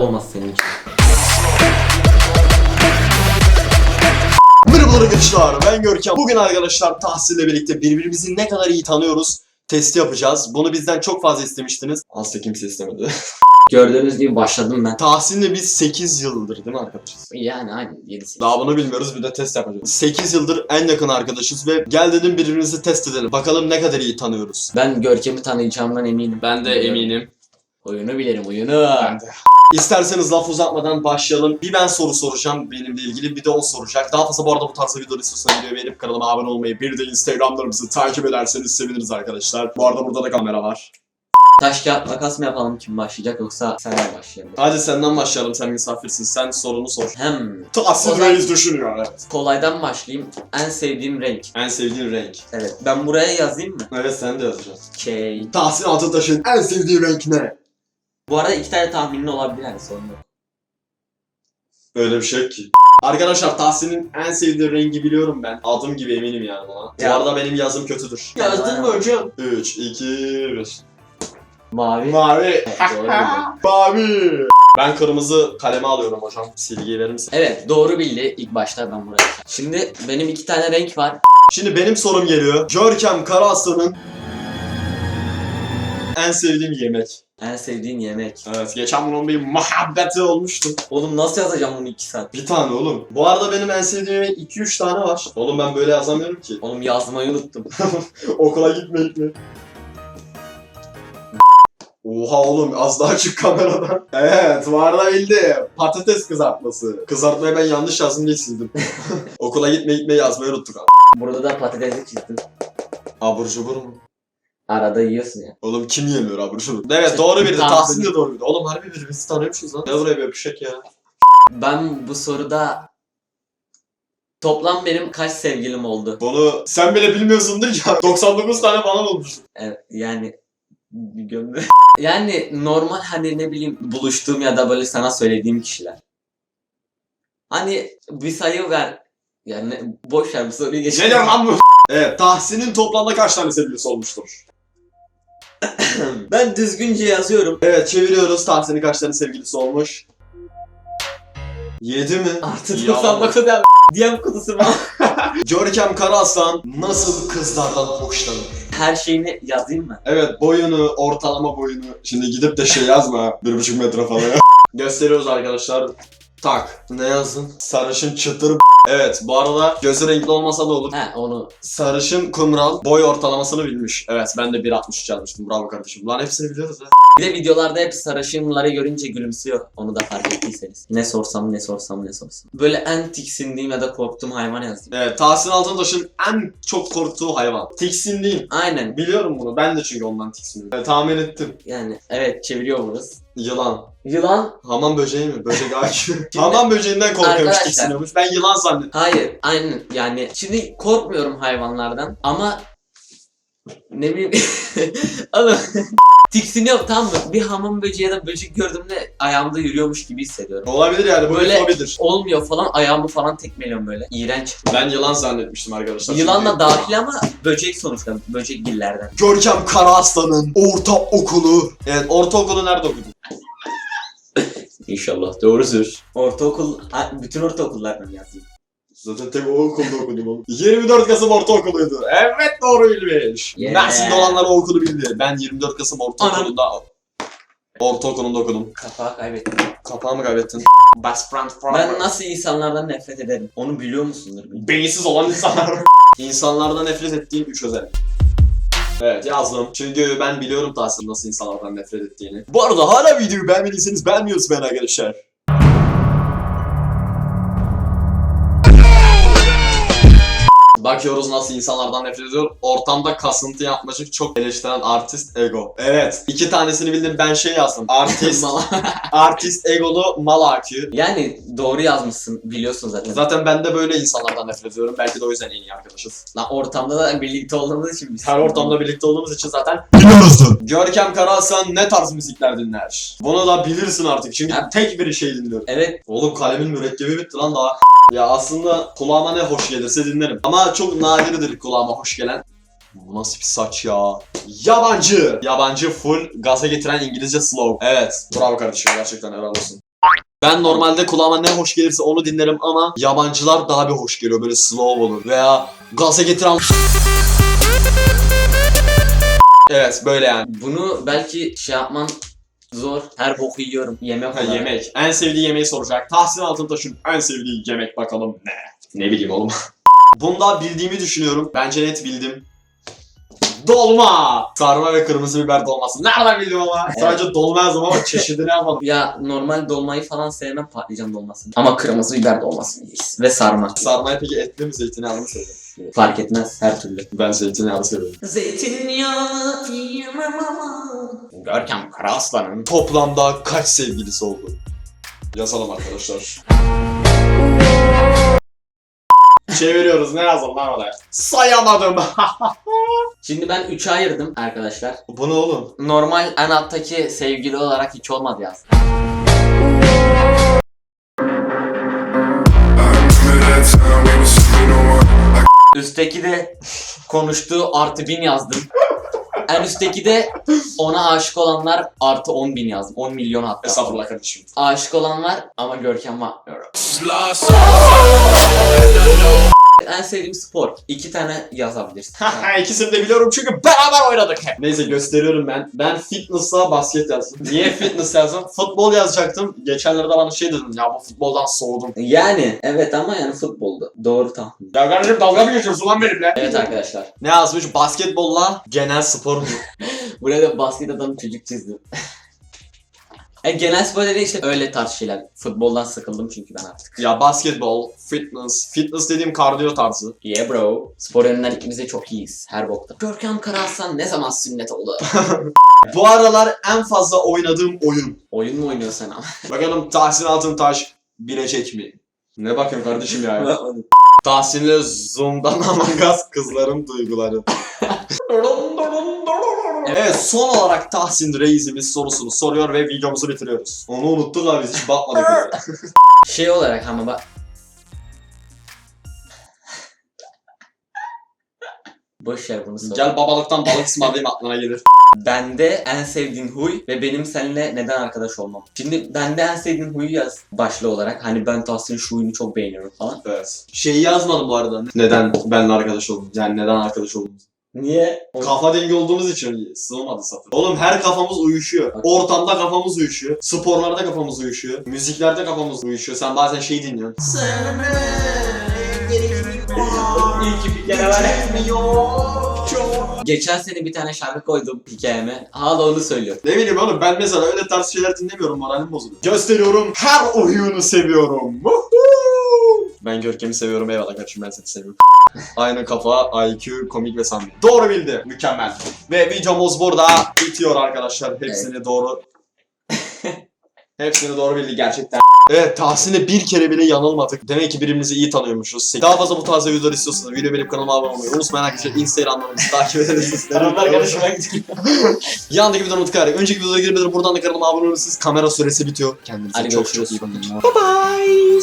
olmaz senin için. Merhabalar arkadaşlar ben Görkem. Bugün arkadaşlar Tahsin'le birlikte birbirimizi ne kadar iyi tanıyoruz testi yapacağız. Bunu bizden çok fazla istemiştiniz. Asla kimse istemedi. Gördüğünüz gibi başladım ben. Tahsin'le biz 8 yıldır değil mi arkadaşız? Yani aynı 7 Daha bunu bilmiyoruz bir de test yapacağız. 8 yıldır en yakın arkadaşız ve gel dedim birbirimizi test edelim. Bakalım ne kadar iyi tanıyoruz. Ben Görkem'i tanıyacağımdan eminim. Ben de eminim. Oyunu bilirim oyunu. Ben de. İsterseniz laf uzatmadan başlayalım. Bir ben soru soracağım benimle ilgili bir de o soracak. Daha fazla bu arada bu tarz videoları istiyorsanız videoyu beğenip kanalıma abone olmayı bir de Instagramlarımızı takip ederseniz seviniriz arkadaşlar. Bu arada burada da kamera var. Taş kağıt makas mı yapalım kim başlayacak yoksa sen mi başlayalım? Hadi senden başlayalım sen misafirsin. Sen sorunu sor. Hem Tahsin zaman- Reis düşünüyor evet. kolaydan başlayayım. En sevdiğim renk. En sevdiğin renk. Evet. Ben buraya yazayım mı? Evet sen de yazacaksın. Şey. Tahsin Altıntaş'ın en sevdiği renk ne? Bu arada iki tane tahminin olabilir yani sorun yok. Öyle bir şey yok ki. Arkadaşlar Tahsin'in en sevdiği rengi biliyorum ben. Adım gibi eminim yani buna. Bu Ya. arada benim yazım kötüdür. Yazdın mı hocam? 3, 2, 1. Mavi. Mavi. Mavi. Ben kırmızı kaleme alıyorum hocam. Silgiyi verir misin? Evet doğru bildi ilk başta ben buraya. Şimdi benim iki tane renk var. Şimdi benim sorum geliyor. Görkem Karaaslan'ın en sevdiğim yemek. En sevdiğin yemek. Evet, geçen bunun bir muhabbeti olmuştu. Oğlum nasıl yazacağım bunu iki saat? Bir tane oğlum. Bu arada benim en sevdiğim yemek 2-3 tane var. Oğlum ben böyle yazamıyorum ki. Oğlum yazmayı unuttum. Okula gitme gitme. Oha oğlum az daha çık kameradan. Evet bu arada bildi. Patates kızartması. Kızartmayı ben yanlış yazdım diye sildim. Okula gitme gitme yazmayı unuttuk abi. Burada da patatesi çizdim. Abur cubur mu? Arada yiyorsun ya. Oğlum kim yemiyor abur cubur? Evet doğru bildi. Tahsin. De doğru bildi. Oğlum harbi birbirimizi tanıyormuşuz lan. Gel buraya bir öpüşek ya. Ben bu soruda toplam benim kaç sevgilim oldu? Bunu sen bile bilmiyorsundur ya. 99 tane falan olmuş. Evet yani gömle. yani normal hani ne bileyim buluştuğum ya da böyle sana söylediğim kişiler. Hani bir sayı ver. Yani boş ver bu soruyu geç. Ne lan bu? Evet Tahsin'in toplamda kaç tane sevgilisi olmuştur? ben düzgünce yazıyorum. Evet çeviriyoruz. Tahsin'in kaç tane sevgilisi olmuş? 7 mi? Artı Ya. 99 ya. DM kutusu mu? Görkem Karaaslan nasıl kızlardan hoşlanır? Her şeyini yazayım mı? Evet boyunu, ortalama boyunu. Şimdi gidip de şey yazma. 1,5 metre falan. Gösteriyoruz arkadaşlar. Tak. Ne yazdın? Sarışın çıtır Evet bu arada gözü renkli olmasa da olur. He onu Sarışın kumral boy ortalamasını bilmiş. Evet ben de 1.63 yazmıştım. Bravo kardeşim. Lan hepsini biliyoruz ha. Bir de videolarda hep sarışınları görünce gülümsüyor. Onu da fark ettiyseniz. Ne sorsam ne sorsam ne sorsam. Böyle en tiksindiğim ya da korktuğum hayvan yazdım. Evet Tahsin Altıntaş'ın en çok korktuğu hayvan. Tiksindiğim. Aynen. Biliyorum bunu. Ben de çünkü ondan tiksiniyorum. Evet, tahmin ettim. Yani evet çeviriyor burası. Yılan. Yılan. Hamam böceği mi? Böcek ağacı. Hamam böceğinden korkuyormuş Arkadaşlar- tiksiniyormuş. Ben yılan zannettim. Hayır. Aynen yani. Şimdi korkmuyorum hayvanlardan ama ne bileyim oğlum tiksiniyorum tamam mı? Bir hamam böceği ya da böcek gördüğümde ayağımda yürüyormuş gibi hissediyorum. Olabilir yani bu Böyle- bir fobidir. Olmuyor falan ayağımı falan tekmeliyorum böyle. İğrenç. Ben yılan zannetmiştim arkadaşlar. Yılan da dahil ama böcek sonuçta. Böcek gillerden. Görkem Karaaslan'ın orta okulu. Evet ortaokulu nerede okudun? İnşallah doğrudur. Ortaokul, ha, bütün ortaokullardan yazayım. Zaten tek o okulda okudum oğlum. 24 Kasım ortaokuluydu. Evet doğru bilmiş. Yeah. Mersin'de olanlar o okulu bildi. Ben 24 Kasım ortaokulunda ortaokulunda okudum. Kapağı kaybettim. Kapağı mı kaybettin? Best friend Ben nasıl insanlardan nefret ederim? Onu biliyor musundur? Beyinsiz olan insanlar. İnsanlardan nefret ettiğim üç özellik. Evet yazdım. Çünkü ben biliyorum Tahsin nasıl insanlardan nefret ettiğini. Bu arada hala videoyu beğenmediyseniz beğenmiyoruz ben arkadaşlar. Bakıyoruz nasıl insanlardan nefret ediyor. Ortamda kasıntı yapmacık çok eleştiren artist ego. Evet. iki tanesini bildim ben şey yazdım. Artist, artist egolu mal akü. yani doğru yazmışsın biliyorsun zaten. Zaten ben de böyle insanlardan nefret ediyorum. Belki de o yüzden en iyi arkadaşız. Lan ortamda da birlikte olduğumuz için biz. Her ortamda birlikte olduğumuz için zaten Biliyoruzdur. Görkem Karahasan ne tarz müzikler dinler? Bunu da bilirsin artık çünkü Ya- tek bir şey dinliyorum. Evet Oğlum kalemin mürekkebi bitti lan daha. Ya aslında kulağıma ne hoş gelirse dinlerim. Ama çok nadirdir kulağıma hoş gelen. Bu nasıl bir saç ya? Yabancı. Yabancı full gaza getiren İngilizce slow. Evet. Bravo kardeşim gerçekten helal olsun. Ben normalde kulağıma ne hoş gelirse onu dinlerim ama yabancılar daha bir hoş geliyor. Böyle slow olur veya gaza getiren... Evet böyle yani. Bunu belki şey yapman zor. Her boku yiyorum. Yemek Ha, olarak. yemek. En sevdiği yemeği soracak. Tahsin Altıntaş'ın en sevdiği yemek bakalım ne? Ne bileyim oğlum. Bunda bildiğimi düşünüyorum. Bence net bildim. Dolma! Sarma ve kırmızı biber dolması. Nereden bildim ama? Evet. Sadece dolma yazdım ama çeşidini almadım. Ya normal dolmayı falan sevmem patlıcan dolmasını. Ama kırmızı biber dolmasını yeriz. Ve sarma. Sarmaya peki etli mi zeytinyağlı mı seviyorum? Fark etmez her türlü. Ben zeytinyağlı seviyorum. Zeytinyağı yiyemem ama. Görkem Karaslan'ın. Toplamda kaç sevgilisi oldu? Yazalım arkadaşlar. Çeviriyoruz ne yazalım lan oraya? Sayamadım. Şimdi ben 3'e ayırdım arkadaşlar. Bu ne oğlum? Normal en alttaki sevgili olarak hiç olmadı yaz. Üstteki de konuştuğu artı bin yazdım. En üstteki de ona aşık olanlar artı 10 bin yazdım. 10 milyon hatta. Estağfurullah kardeşim. Aşık olan var ama Görkem bakmıyorum. En sevdiğim spor. İki tane yazabilirsin. İkisini de biliyorum çünkü beraber oynadık hep. Neyse gösteriyorum ben. Ben fitness'a basket yazdım. Niye fitness yazdım? Futbol yazacaktım. Geçenlerde bana şey dedim ya bu futboldan soğudum. yani evet ama yani futboldu. Doğru tahmin. Ya kardeşim dalga mı geçiyorsun lan benimle? Evet arkadaşlar. Ne yazmış? Basketbolla genel spor mu? Buraya da basket adam çocuk çizdim. E, genel spor dediğin işte öyle tarz şeyler. Futboldan sıkıldım çünkü ben artık. ya basketbol, fitness. Fitness dediğim kardiyo tarzı. Yeah bro. Spor yönünden ikimiz de çok iyiyiz. Her bokta. Görkem Karaslan ne zaman sünnet oldu? Bu aralar en fazla oynadığım oyun. Oyun mu oynuyorsun sen ama? Bakalım Tahsin Altıntaş bilecek mi? Ne bakıyorsun kardeşim ya? Tahsin'le Zoom'dan Among Us kızların duyguları. Evet son olarak Tahsin Reis'imiz sorusunu soruyor ve videomuzu bitiriyoruz. Onu unuttuk abi biz hiç bakmadık. Şey olarak ama bak. Boş ver bunu sor. Gel babalıktan balık ısmarlayayım aklına gelir. Bende en sevdiğin huy ve benim seninle neden arkadaş olmam. Şimdi bende en sevdiğin huyu yaz başlı olarak. Hani ben Tahsin'in şu huyunu çok beğeniyorum falan. Evet. Şeyi yazmadım bu arada. Neden benimle arkadaş oldun? Yani neden arkadaş oldun? Niye? Kafa dengi olduğumuz için sığmadı satır. Oğlum her kafamız uyuşuyor. Ortamda kafamız uyuşuyor. Sporlarda kafamız uyuşuyor. Müziklerde kafamız uyuşuyor. Sen bazen şey dinliyorsun. İyi ki bir kere var. Geçen sene bir tane şarkı koydum hikayeme. Hala onu söylüyor. Ne bileyim oğlum ben mesela öyle tarz şeyler dinlemiyorum moralim bozuluyor. Gösteriyorum her oyunu seviyorum. Ben Görkem'i seviyorum eyvallah kardeşim ben seni seviyorum. Aynı kafa, IQ, komik ve samimi. Doğru bildi. Mükemmel. Ve videomuz burada bitiyor arkadaşlar. Hepsini doğru. Hepsini doğru bildi gerçekten. Evet Tahsin'e bir kere bile yanılmadık. Demek ki birbirimizi iyi tanıyormuşuz. Daha fazla bu tarz videolar istiyorsanız video benim kanalıma abone olmayı unutmayın arkadaşlar. Instagram'larımızı takip ederiz. Yandaki videodan tıklayarak önceki videolara girmeden buradan da kanalıma abone olursanız kamera süresi bitiyor. Kendinize Hadi çok çok iyi bakın. Bye bye.